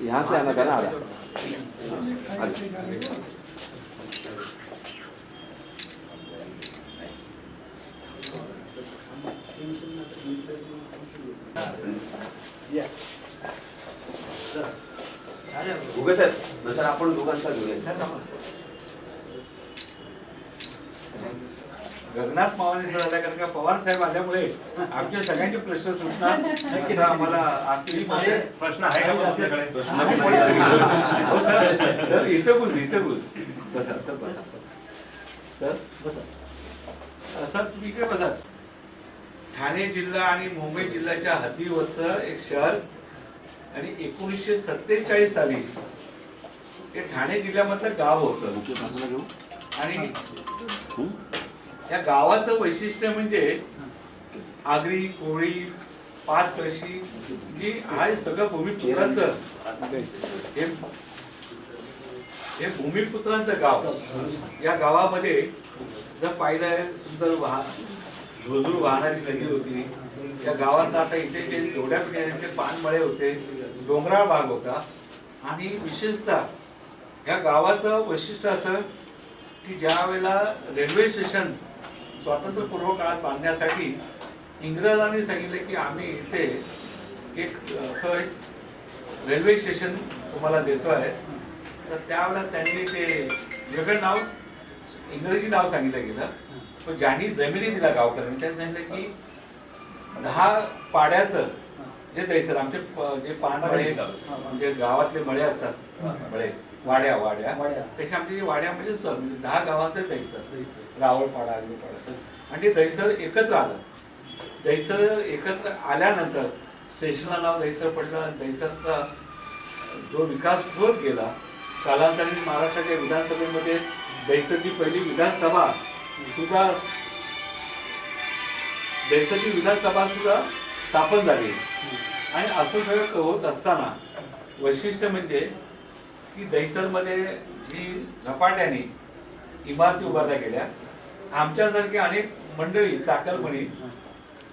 यहाँ से आना था ना आधा उगे साहेब नंतर आपण दोघांचा घेऊया गगनाथ मावाने सर आल्या कारण का पवार साहेब आल्यामुळे आमच्या सगळ्यांचे प्रश्न सुटणार असं आम्हाला आत्मविश्वास. प्रश्न आहे. का आपल्याकडे हो सर. सर इथं बोल इथं बोल. बसा सर बसा. सर बसा. सर तुम्ही इकडे बसा. ठाणे जिल्हा आणि मुंबई जिल्ह्याच्या हद्दीवरचं एक शहर आणि एकोणीसशे सत्तेचाळीस साली हे ठाणे जिल्ह्यामधलं गाव होतं. आणि या गावाचं वैशिष्ट्य म्हणजे आगरी कोळी पाच कळशी जी हा सगळं भूमिपुत्रांचं हे हे भूमिपुत्रांचं गाव. या गावामध्ये जर पाहिलं सुंदर वाह झुळझुळ वाहणारी नदी होती. या गावात आता इथे जे एवढ्या पिढ्यांचे पानमळे होते डोंगराळ भाग होता. आणि विशेषतः या गावाचं वैशिष्ट्य असं की ज्या वेळेला रेल्वे स्टेशन स्वातंत्र्यपूर्व काळात बांधण्यासाठी इंग्रजांनी सांगितले की आम्ही इथे एक असं एक रेल्वे स्टेशन तुम्हाला देतो आहे तर त्यावेळेला त्यांनी ते वेगळं नाव इंग्रजी नाव सांगितलं गेलं. पण ज्यांनी जमिनी दिला गावकऱ्यांनी त्यांनी सांगितलं की दहा पाड्याचं जे दैसर आमचे जे पानमळे म्हणजे गावातले मळे असतात मळे वाड्या वाड्या. त्याच्या आमची जी वाड्या म्हणजे सर म्हणजे दहा गावांचे दैसर रावळपाडा अग्निपाडा असं आणि ते दैसर एकत्र आलं. दैसर एकत्र आल्यानंतर स्टेशनला नाव दैसर पडलं दैसरचा जो विकास होत गेला कालांतराने महाराष्ट्राच्या विधानसभेमध्ये दैसरची पहिली विधानसभा सुद्धा दैसरची विधानसभा सुद्धा स्थापन झाली. आणि असं सगळं होत असताना वैशिष्ट्य म्हणजे की दैसरमध्ये जी झपाट्याने इमारती उभारल्या गेल्या आमच्यासारखी अनेक मंडळी चाकरमणी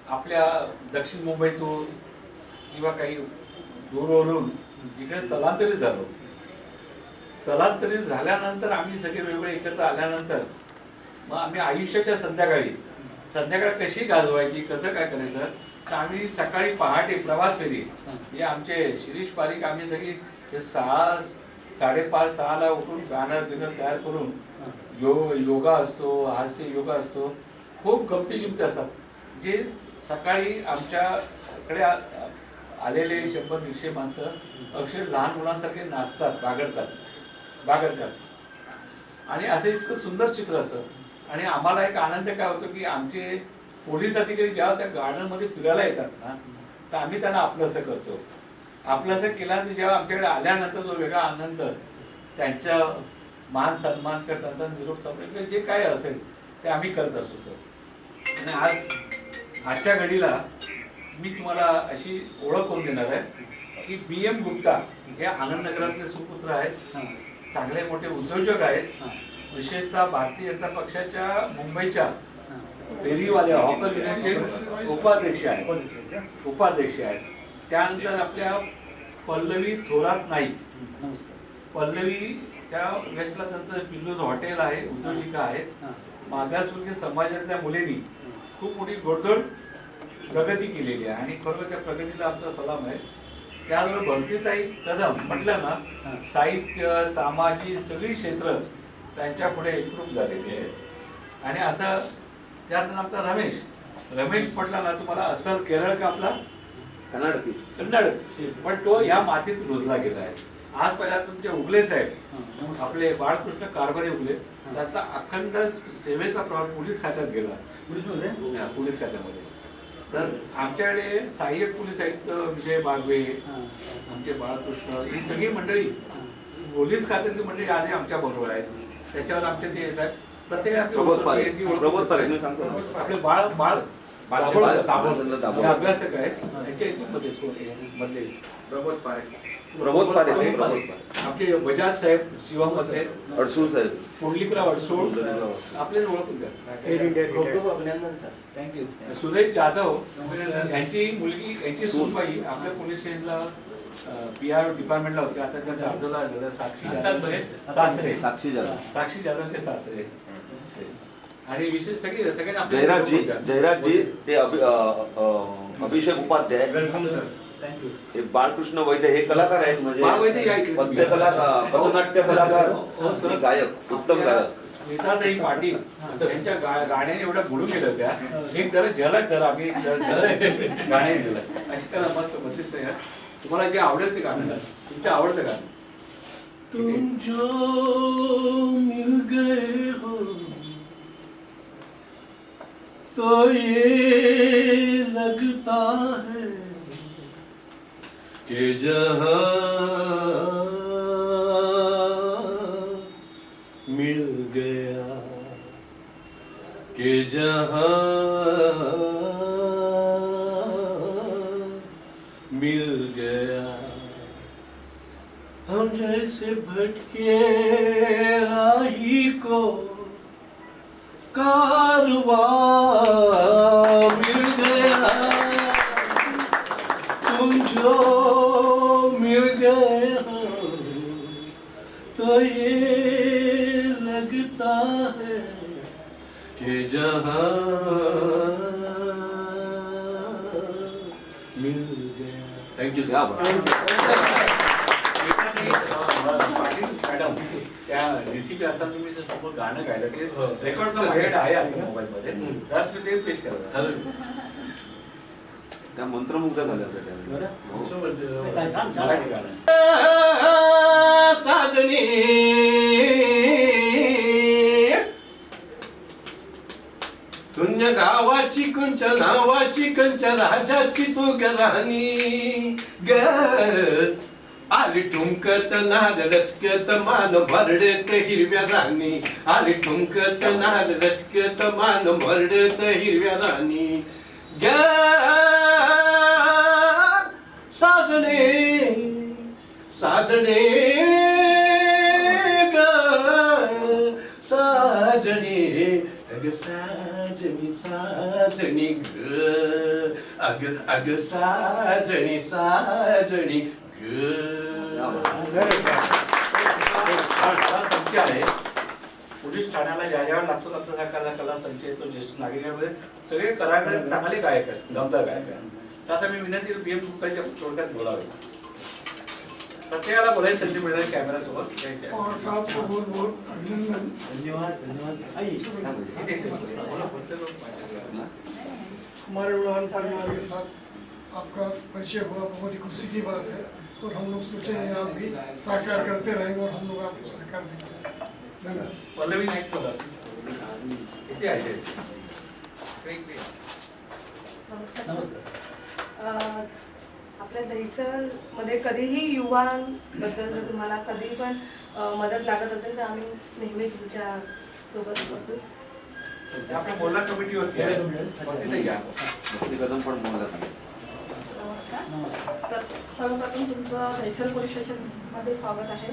आपल्या दक्षिण मुंबईतून किंवा काही दूरवरून इकडे स्थलांतरित झालो. स्थलांतरित झाल्यानंतर आम्ही सगळे वेगळे एकत्र आल्यानंतर मग आम्ही आयुष्याच्या संध्याकाळी संध्याकाळ कशी गाजवायची कसं काय करायचं तर आम्ही सकाळी पहाटे प्रभात फेरी. हे. आमचे शिरीष पारिक आम्ही सगळी सहा साडेपाच सहाला उठून बॅनर बिनर तयार करून यो योगा असतो हास्य योगा असतो खूप गमती असतात. जे सकाळी आमच्याकडे आलेले शंभर दीडशे माणसं अक्षर लहान मुलांसारखे नाचतात बागडतात बागडतात. आणि असं इतकं सुंदर चित्र असतं. आणि आम्हाला एक आनंद काय होतो की आमचे पोलीस अधिकारी जेव्हा त्या गार्डनमध्ये फिरायला येतात ना तर आम्ही त्यांना आपलंसं करतो. आपलंसं केल्यानंतर जेव्हा आमच्याकडे आल्यानंतर जो वेगळा आनंद त्यांच्या मान सन्मान करतात निरोप सन्मान जे काय असेल ते आम्ही करत असतो सर. आणि आज आजच्या घडीला मी तुम्हाला अशी ओळख करून देणार आहे की बी एम गुप्ता हे आनंदनगरातले सुपुत्र आहेत चांगले मोठे उद्योजक आहेत. विशेषतः भारतीय जनता पक्षाच्या मुंबईच्या फेरीवाल्या हॉकर युनिटचे उपाध्यक्ष आहेत. उपाध्यक्ष आहेत त्यानंतर आपल्या पल्लवी थोरात नाईक. पल्लवी त्या वेस्टला त्यांचं पिल्लूज हॉटेल आहे उद्योजिका आहेत मागासवर्गीय समाजातल्या मुलींनी खूप मोठी गोडधोड प्रगती केलेली आहे. आणि खरोखर त्या प्रगतीला आमचा सलाम आहे. त्याचबरोबर भक्तीताई कदम म्हटलं ना साहित्य सामाजिक सगळी क्षेत्र त्यांच्या पुढे एकरूप झालेली आहे. आणि असं त्यानंतर आमचा रमेश रमेश म्हटला ना तुम्हाला असल केरळ का आपला? कर्नाटकी. कन्नड. पण तो या मातीत रुजला गेला आहे. आज पहिला तुमचे उगले साहेब. आपले बाळकृष्ण कारभारी उगले. त्याचा अखंड सेवेचा प्रवास पोलीस खात्यात गेला. पोलीस खात्यामध्ये. सर आमच्याकडे सहाय्यक पोलीस आयुक्त विजय बागवे आमचे बाळकृष्ण ही सगळी मंडळी. पोलीस खात्यातली मंडळी आजही आमच्या बरोबर आहेत. त्याच्यावर आमचे ते साहेब प्रत्येक प्रबोध पारे प्रबोध पारे मी सांगतो. ना. आपले बाळ बाळ. हे अभ्यासक आहेत. त्यांच्या इथून मध्ये सो- प्रमोद प्रमोद पारेख आपले बजाज साहेब शिवामधले अडसूळ साहेब. पुंडलिकराव अडसूळ आपल्याला ओळखून द्या अभिनंदन सर थँक्यू सुरेश जाधव यांची मुलगी यांची सूनबाई आपल्या पोलीस स्टेशनला पी आर डिपार्टमेंटला होते. आता त्या जाधवला झालं साक्षी जाधव. सासरे. साक्षी जाधव. साक्षी जाधवचे सासरे. आणि विशेष सगळे सगळ्यांना जयराजजी. जयराजजी ते Abhishek Upadhyay. Welcome sir thank you हे बाळकृष्ण वैद्य हे कलाकार आहेत म्हणजे इकडे तुम्ही. पद्यकला पथनाट्य कलाकार हो. आणि गायक उत्तम गायक. स्मिताताई पाटील यांच्या गाण्याने एवढ्या बुडून गेल्या होत्या. एक जरा झलक जरा आम्ही एक जरा झलक गाणे दिलं. अशी करा मस्त मस्त आहे. तुम्हाला जे आवडेल ते गाणं तुमच्या आवडतं गाणं. तुम जो मिल गए हो तो ये लगता है कि जहाँ मिल गया के जहाँ मिल गया। हम जैसे भटके राही को कारवा कि जहां मिल गया थैंक यू या सर बरं. पाटील मॅडम त्या रेसिपी असताना तुम्ही समोर गाणं गायलं ते रेकॉर्डचं माझ्याकडे आहे आता मोबाईल मध्ये हम्म. तर तुम्ही ते पेश करा त्या मंत्रमुग्ध झाल्या होत्या त्यावेळी. हो. मराठी गाणं. साजणी शून्य गावाची कुंच नावाची कंच राजाची तू गराणी ग. आली ठुमकत नाल रचकत मान भरडत हिरव्या राणी. आली ठुमकत नाल रचकत मान भरडत हिरव्या राणी. ग. साजणे साजणे ग. साजणे सा साजणी साजणी ग. अग अग साजणी साजणी ग. आहे पोलीस ठाण्याला ज्या ज्या लागतो आपला कला कला संच येतो ज्येष्ठ नागरिकांमध्ये. सगळे कलाकार चांगले गायक आहेत दमदार गायक आहेत. तर आता मी विनंती पी एम गुप्ताच्या थोडक्यात बोलावे. प्रत्येकाला बोलायची संधी मिळेल कॅमेरा सोबत अभिनंदन। धन्यवाद धन्यवाद. हमारे उड़ान परिवार के साथ आपका परिचय हुआ बहुत ही खुशी की बात है। और हम लोग सोचेंगे आप भी साकार करते रहेंगे और हम लोग आपको सहकार देंगे। धन्यवाद। पल्लवी नाईक बोला। इथे आहे ते. इकडे- इकडे. नमस्कार आपल्या दहिसरमध्ये कधीही युवांबद्दल जर तुम्हाला कधी पण मदत लागत असेल तर आम्ही नेहमी तुमच्यासोबत असू आपल्या कमिटी होती. कदम पण. नमस्कार. सर्वप्रथम तुमचं दहिसर पोलीस स्टेशनमध्ये स्वागत आहे.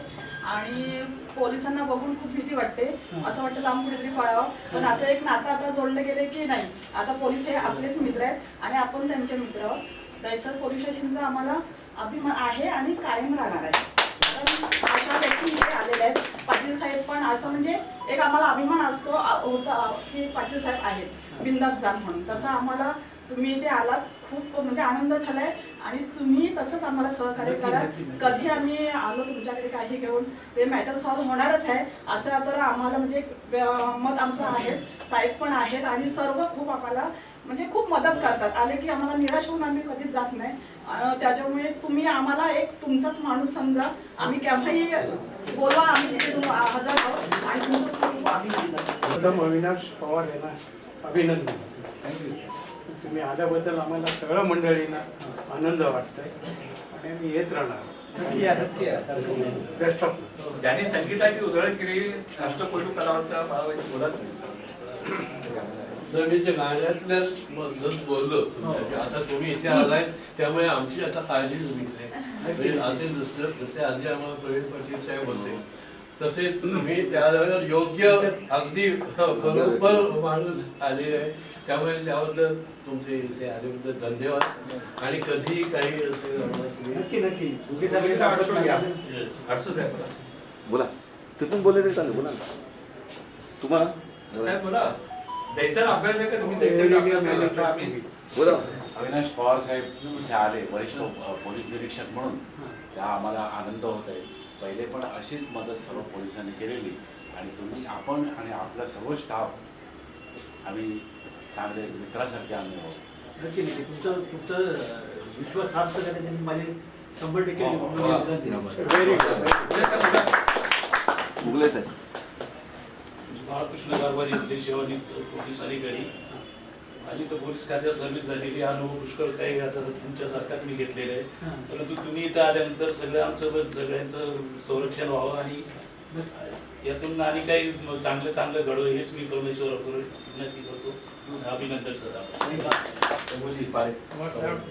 आणि पोलिसांना बघून खूप भीती वाटते. असं वाटतं लांब कुठेतरी पळावं. पण असं एक नातं आता जोडलं गेले की नाही? आता पोलीस हे आपलेच मित्र आहेत आणि आपण त्यांचे मित्र आहोत. दहिसर पोलीस स्टेशनचा आम्हाला अभिमान आहे आणि कायम राहणार आहे. कारण अशा व्यक्ती इथे आलेल्या आहेत. पाटील साहेब पण असं म्हणजे एक आम्हाला अभिमान असतो होता की पाटील साहेब आहेत. बिंदात जाण म्हणून. तसं आम्हाला तुम्ही इथे आलात खूप म्हणजे आनंद झालाय आणि तुम्ही तसंच आम्हाला सहकार्य करा. कधी आम्ही आलो तुमच्याकडे काही घेऊन ते मॅटर सॉल्व्ह होणारच आहे. असं तर आम्हाला म्हणजे मत आमचं आहे. साहेब पण आहेत आणि सर्व खूप आम्हाला म्हणजे खूप मदत करतात. आले की आम्हाला निराश होऊन आम्ही कधीच जात नाही. त्याच्यामुळे तुम्ही आम्हाला एक तुमचाच माणूस समजा. आम्ही केव्हाही बोलवा आम्ही तिथे हजर आहोत. आणि तुमचं खूप अभिनंदन. प्रथम अविनाश पवार यांना अभिनंदन. तुम्ही आल्याबद्दल आम्हाला सगळ्या मंडळींना आनंद वाटतोय. आणि आम्ही येत राहणार. नक्की या नक्की या. बेस्ट ऑफ ज्यांनी संगीताची उधळण केली अष्टपैलू कलावंत मला बोलत नाही. तर मी ते गाण्यातल्या मधून बोललो तुमच्या आता तुम्ही इथे आलाय त्यामुळे आमची आता काळजी मिटली म्हणजे असे जसं जसे आधी आम्हाला प्रवीण पाटील साहेब होते तसेच तुम्ही त्यावर योग्य अगदी बरोबर माणूस आलेले आहे. त्यामुळे त्याबद्दल तुमचे इथे आल्याबद्दल धन्यवाद. आणि कधीही काही असेल आम्हाला तुम्ही- नक्की नक्की. उगीच. Yes. साहेब बोला. तिथून बोलले तरी चालेल बोला ना. तुम्हाला साहेब बोला. दैसर अभ्यास आहे का? तुम्ही दैसर अभ्यास आम्ही. बोला. अविनाश पवार साहेब इथे आले वरिष्ठ पोलीस निरीक्षक म्हणून. त्या आम्हाला आनंद होत आहे. पहिले पण अशीच मदत सर्व पोलिसांनी केलेली. आणि तुम्ही आपण आणि आपला सर्व स्टाफ आम्ही चांगले मित्रासारखे आम्ही आहोत. नक्की नक्की. तुमचं तुमचं विश्वास सार्थ करण्यासाठी माझे शंभर टक्के. Very good. उगले साहेब. बाळकृष्ण कारभार इथले सेवानिवृत्त पोलीस अधिकारी माझी तर पोलीस खात्यात सर्व्हिस झालेली. अनुभव पुष्कळ काही आता तुमच्यासारखाच मी घेतलेला आहे. हां. परंतु तुम्ही इथं आल्यानंतर सगळं आमचं सगळ्यांचं संरक्षण व्हावं आणि यातून आणि काही चांगलं चांगलं घडवं हेच मी परमेश्वराकडे विनंती करतो. अभिनंदन सर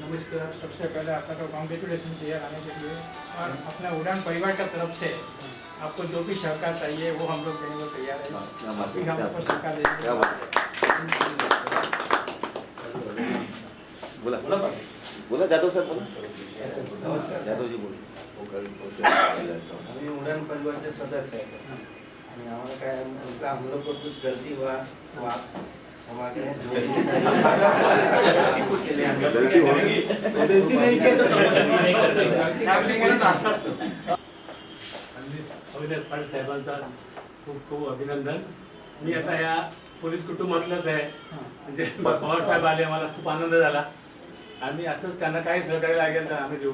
नमस्कार. सबसे पहले आपका तो कॉन्ग्रेचुलेसन किया आने के लिए। और अपना उड़ान परिवार का तरफ से आपको जो भी सहकार चाहिए वो हम लोग देने को तैयार है। है, हम आपको सहकार देंगे है. बोला। बोला बोला जाधव साहेब बोला। नमस्कार। जाधवजी बोला। आम्ही उडान परिवारचे सदस्य आहे सर. आणि आम्हाला काय उनका हम लोग को कुछ गलती हुआ तो आप जो गलती हो नहीं की तो अविनाश पाटील साहेबांचा खूप खूप अभिनंदन. मी आता या पोलीस कुटुंबातलंच आहे. म्हणजे पवार साहेब आले मला खूप आनंद झाला. आम्ही असंच त्यांना काही सहकार्य लागेल तर आम्ही देऊ.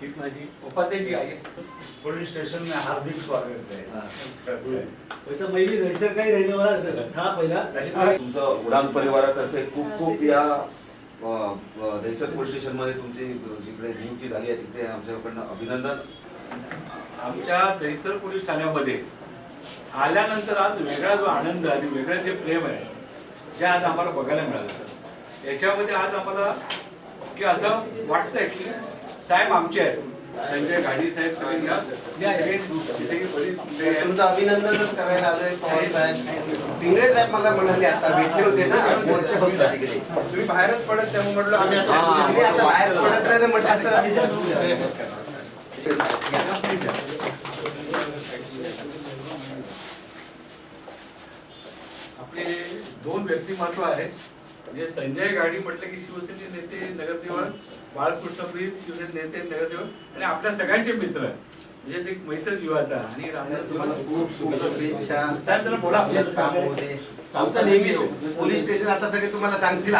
हीच माझी उपाध्यायची आहे. पोलीस स्टेशन में हार्दिक स्वागत है. वैसा मैं भी रजिस्टर का ही रहने वाला था पहला. तुमचं उडान परिवारातर्फे खूप खूप या दहिसर पोलीस स्टेशनमध्ये तुमची जिकडे नियुक्ती झाली आहे तिथे आमच्याकडनं अभिनंदन. आमच्या दहिसर पोलीस ठाण्यामध्ये आल्यानंतर आज वेगळा जो आनंद आणि वेगळं जे प्रेम आहे जे आज आम्हाला बघायला मिळालं सर. याच्यामध्ये आज आम्हाला की असं वाटतंय की साहेब आमचे आहेत. संजय गाडी साहेब आहेत. तुमचं अभिनंदनच करायला आलोय पवार साहेब. पिंगळे साहेब मला म्हणाले आता भेटले होते ना मोर्चा होता तिकडे तुम्ही बाहेरच पडत त्यामुळे म्हटलं आम्ही आता बाहेर पडत नाही म्हटलं आता आपले दोन व्यक्तिमत्व आहेत. म्हणजे संजय गाडी म्हटलं की शिवसेने नेते नगरसेवक बाळकृष्ण प्रीत शिवसेने नेते नगरसेवक आणि आपल्या सगळ्यांचे मित्र. म्हणजे ते एक मैत्र जीवाचा आणि. आमचं नेहमीच पोलीस स्टेशन आता सगळे तुम्हाला सांगतील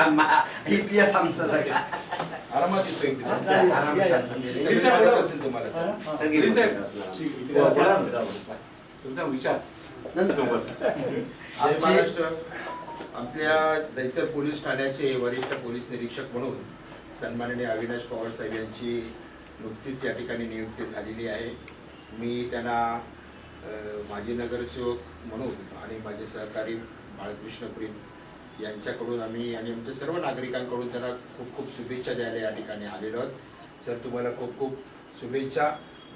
इतिहास आमचा सगळा. आरामात. तुमचा विचार. सोबत जय महाराष्ट्र. आपल्या दैसर पोलीस ठाण्याचे वरिष्ठ पोलीस निरीक्षक म्हणून सन्माननीय अविनाश पवार साहेब यांची नुकतीच या ठिकाणी नियुक्ती झालेली आहे. मी त्यांना माजी नगरसेवक म्हणून आणि माझे सहकारी बाळकृष्ण प्रीत यांच्याकडून आम्ही आणि आमच्या सर्व नागरिकांकडून त्यांना खूप खूप शुभेच्छा द्यायला या ठिकाणी आलेलो आहोत. सर तुम्हाला खूप खूप शुभेच्छा.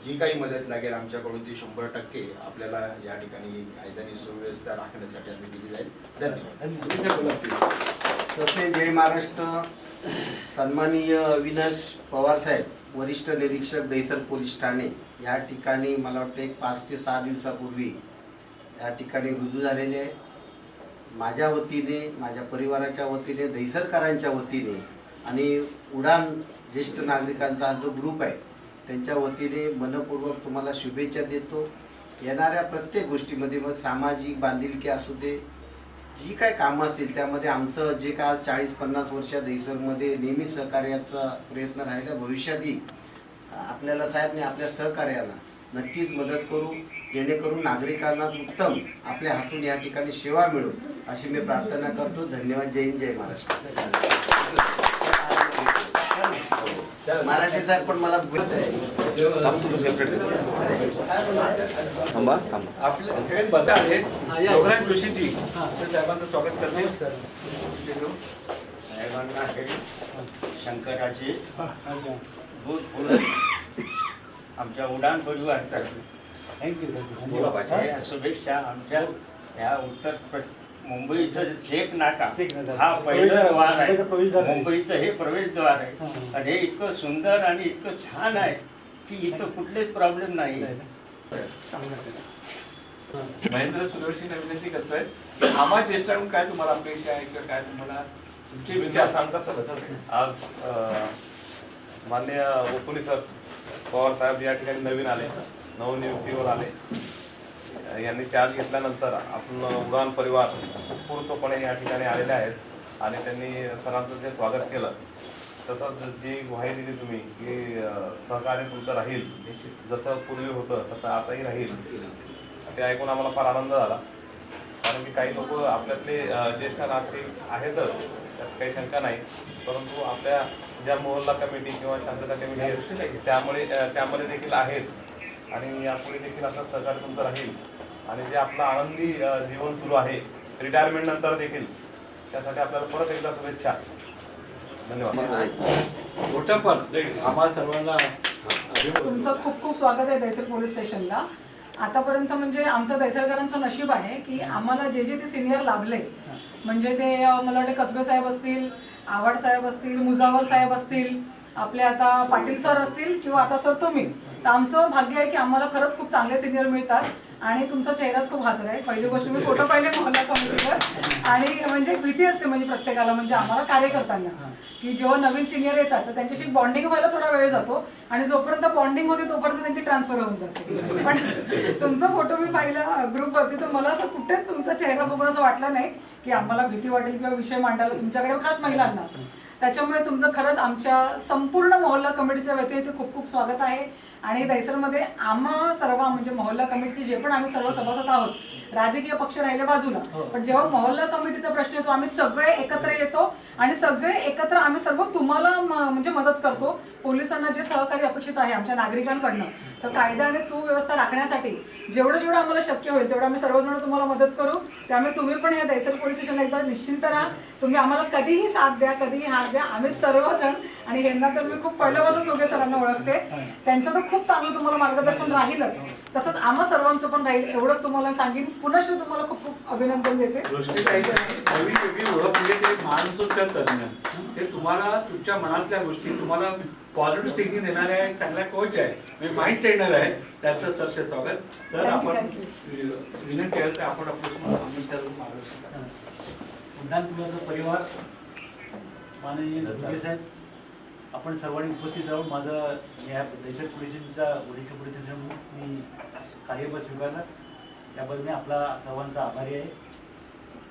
जी काही मदत लागेल आमच्याकडून ती शंभर टक्के आपल्याला या ठिकाणी कायद्याने सुव्यवस्था राखण्यासाठी आम्ही दिली जाईल. धन्यवाद. तसे जय महाराष्ट्र सन्माननीय अविनाश पवार साहेब. वरिष्ठ निरीक्षक दहिसर पोलीस ठाणे या ठिकाणी मला वाटतं एक पाच ते सहा दिवसापूर्वी या ठिकाणी रुजू झालेले आहे. माझ्या वतीने माझ्या परिवाराच्या वतीने दहिसरकरांच्या वतीने आणि उडान ज्येष्ठ नागरिकांचा हा जो ग्रुप आहे त्यांच्या वतीने मनपूर्वक तुम्हाला शुभेच्छा देतो. येणाऱ्या प्रत्येक गोष्टीमध्ये मग सामाजिक बांधिलकी असू दे जी काय कामं असतील त्यामध्ये आमचं जे काय चाळीस पन्नास वर्ष दहिसरमध्ये नेहमी सहकार्याचा प्रयत्न राहिला भविष्यातही आपल्याला साहेबने आपल्या सहकार्याला नक्कीच मदत करू जेणेकरून नागरिकांना उत्तम आपल्या हातून या ठिकाणी सेवा मिळू अशी मी प्रार्थना करतो. धन्यवाद. जय हिंद जय महाराष्ट्र. मराठे साहेब पण मला आहे थांब थांबा. आपल्या सगळे बसा आहेत योगराज जोशीजी. तर साहेबांचं स्वागत करते साहेबांना हे शंकराची दूध फुलं आमच्या उडान परिवार बोला पाहिजे. थँक्यू शुभेच्छा आमच्या ह्या उत्तर मुंबईचं चेक नाका हा पहिलं द्वार आहे. मुंबईचं हे प्रवेशद्वार आहे. आणि हे इतकं सुंदर आणि इतकं छान आहे की इथं कुठलेच प्रॉब्लेम नाही. महेंद्र सूर्यवंशींना विनंती करतोय. की आम्हा ज्येष्ठांकडून काय तुम्हाला अपेक्षा आहे किंवा काय तुम्हाला तुमचे विचार सांगता सर? आज अ, माननीय ओकुली सर पवार साहेब या ठिकाणी नवीन आले नवनियुक्तीवर आले. यांनी चार्ज घेतल्यानंतर आपण उडान परिवार उत्स्फूर्तपणे या ठिकाणी आलेले आहेत आणि त्यांनी सरांचं जे स्वागत केलं तसंच जी ग्वाही दिली तुम्ही की सहकार्य तुमचं राहील जसं पूर्वी होतं तसं आताही राहील. ते ऐकून आम्हाला फार आनंद झाला. कारण की काही लोक आपल्यातले ज्येष्ठ नागरिक आहेतच त्यात काही शंका नाही. परंतु आपल्या ज्या मोहल्ला कमिटी किंवा शांतता कमिटी आहेत त्यामुळे त्यामध्ये देखील आहेत. आणि यापुढे देखील असं सहकार्य तुमचं राहील. आणि जे आपलं आनंदी जीवन सुरू आहे रिटायरमेंट नंतर देखील त्यासाठी आपल्याला परत एकदा शुभेच्छा. धन्यवाद. मोठं पण आम्हा सर्वांना. तुमचं खूप खूप स्वागत आहे दैसर पोलीस स्टेशनला. आतापर्यंत म्हणजे आमचं दैसरकरांचं नशीब आहे की आम्हाला जे जे ते सिनियर लाभले म्हणजे ते मला वाटतं कसबे साहेब असतील आव्हाड साहेब असतील मुजावर साहेब असतील आपले आता पाटील सर असतील किंवा आता सर तुम्ही तर आमचं भाग्य आहे की आम्हाला खरंच खूप चांगले सिनियर मिळतात आणि तुमचा चेहराच खूप हसर आहे. पहिली गोष्ट मी फोटो पाहिले मोहल्ला कमिटीवर आणि म्हणजे भीती असते म्हणजे प्रत्येकाला म्हणजे आम्हाला कार्य करताना की जेव्हा नवीन सिनियर येतात तर त्यांच्याशी बॉन्डिंग व्हायला थोडा वेळ जातो आणि जोपर्यंत बॉन्डिंग होते तोपर्यंत त्यांची ट्रान्सफर होऊन जाते. पण तुमचा फोटो मी पाहिला ग्रुपवरती तर मला असं कुठेच तुमचा चेहरा बघून असं वाटलं नाही की आम्हाला भीती वाटेल किंवा विषय मांडायला तुमच्याकडे खास महिलांना त्याच्यामुळे तुमचं खरंच आमच्या संपूर्ण मोहल्ला कमिटीच्या व्यतिरिक्त खूप खूप स्वागत आहे. आणि दैसरमध्ये आम्हा सर्व म्हणजे मोहल्ला कमिटीचे जे पण आम्ही सर्व सभासद आहोत राजकीय पक्ष राहिले बाजूला. पण जेव्हा मोहल्ला कमिटीचा प्रश्न येतो आम्ही सगळे एकत्र येतो आणि सगळे एकत्र आम्ही सर्व तुम्हाला म्हणजे मदत करतो. पोलिसांना जे सहकार्य अपेक्षित आहे आमच्या नागरिकांकडनं तर कायदा आणि सुव्यवस्था राखण्यासाठी जेवढं जेवढं आम्हाला शक्य होईल तेवढं आम्ही सर्वजण तुम्हाला मदत करू त्यामुळे तुम्ही पण या दैसर पोलीस स्टेशनला एकदा निश्चिंत राहा. तुम्ही आम्हाला कधीही साथ द्या कधीही हात द्या. आम्ही सर्वजण आणि ह्यांना तर मी खूप पहिल्यापासून दोघे सरांना ओळखते. त्यांचं तर खूप चांगलं तुम्हाला मार्गदर्शन राहीलच. तसंच आम्हा सर्वांचं पण राहील एवढंच तुम्हाला सांगेन. पुनश तुम्हाला खूप खूप अभिनंदन देते. ओळख म्हणजे ते तज्ञ ते तुम्हाला तुमच्या मनातल्या गोष्टी तुम्हाला पॉझिटिव्ह थिंकिंग देणारे चांगला कोच आहे. म्हणजे माइंड ट्रेनर आहे. त्याचं सरचे स्वागत. सर आपण विनंती आहे तर आपण आपलं. उड्डाण पुलाचा परिवार माननीय दुर्गे साहेब आपण सर्वांनी उपस्थित राहून माझं या दैसर पोलिसांचा वरिष्ठ पोलीस म्हणून मी कार्यभार स्वीकारला. त्याबद्दल मी आपला सर्वांचा आभारी आहे.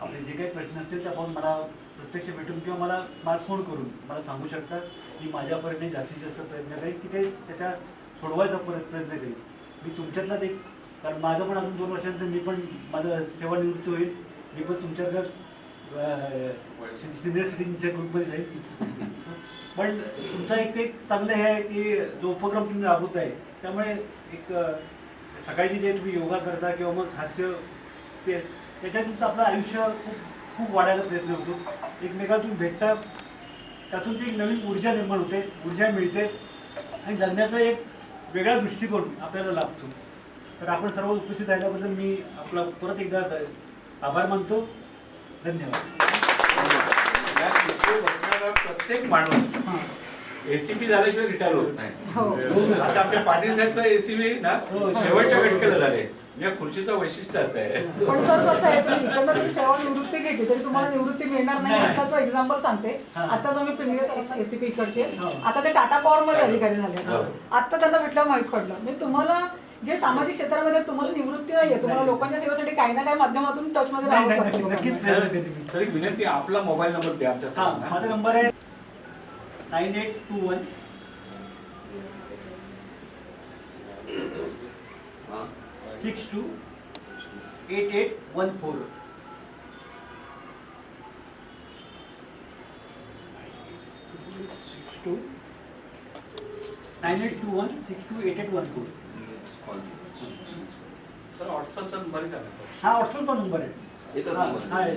आपले जे काही प्रश्न असतील ते आपण मला प्रत्यक्ष भेटून किंवा मला मला फोन करून मला सांगू शकता मी माझ्यापर्यंत जास्तीत जास्त प्रयत्न करेन की ते त्याच्या सोडवायचा पर- प्रयत्न करेन. मी तुमच्यातलाच एक कारण माझं पण अजून दोन वर्षानंतर मी पण माझं सेवानिवृत्ती होईल. मी पण तुमच्याकडं सिनियर सिटीजनच्या ग्रुपमध्ये जाईल. पण तुमचा एक ते एक चांगलं हे आहे की जो उपक्रम तुम्ही राबवत आहे त्यामुळे एक सकाळची जे तुम्ही योगा करता किंवा मग हास्य ते त्याच्यातून आपलं आयुष्य खूप खूप वाढायला प्रयत्न होतो. एकमेकाला तुम्ही भेटता त्यातून ती एक नवीन ऊर्जा निर्माण होते ऊर्जा मिळते आणि जगण्याचा एक वेगळा दृष्टिकोन आपल्याला लाभतो. तर आपण सर्व उपस्थित राहिल्याबद्दल मी आपला परत एकदा आभार मानतो. धन्यवाद. प्रत्येक माणूस एसीपी झाल्याशिवाय रिटायर होत नाही. आता आपल्या पाटील साहेबचा एसीबी ना शेवटच्या घटकेला झाले. या खुर्चीचं वैशिष्ट्य असं आहे. पण सर कसं आहे तुम्ही इकडनं तुम्ही सेवा निवृत्ती घेतली तरी तुम्हाला निवृत्ती मिळणार नाही. आताचं एक्झाम्पल सांगते. आताच आम्ही प्रिव्हियस एसीपी इकडचे. आता ते टाटा पॉवर मध्ये अधिकारी झाले. आता त्यांना भेटलं माहीत पडलं. म्हणजे तुम्हाला जे सामाजिक क्षेत्रामध्ये तुम्हाला निवृत्ती नाहीये तुम्हाला लोकांच्या सेवेसाठी काही ना काही माध्यमातून टच मध्ये नाही, राहावं नाही, लागतं नक्कीच लोकांना. प्रयत्न करेन मी. सर एक विनंती आपला मोबाईल नंबर द्या आमच्या हा सर्वांना. माझा नंबर आहे nine eight two one six two eight eight one four. Six two nine eight two one six two eight eight one two sir व्हॉट्सअपचा number आहे का हा व्हॉट्सअपचा नंबर आहे. एकच हा, नंबर. हा आहे.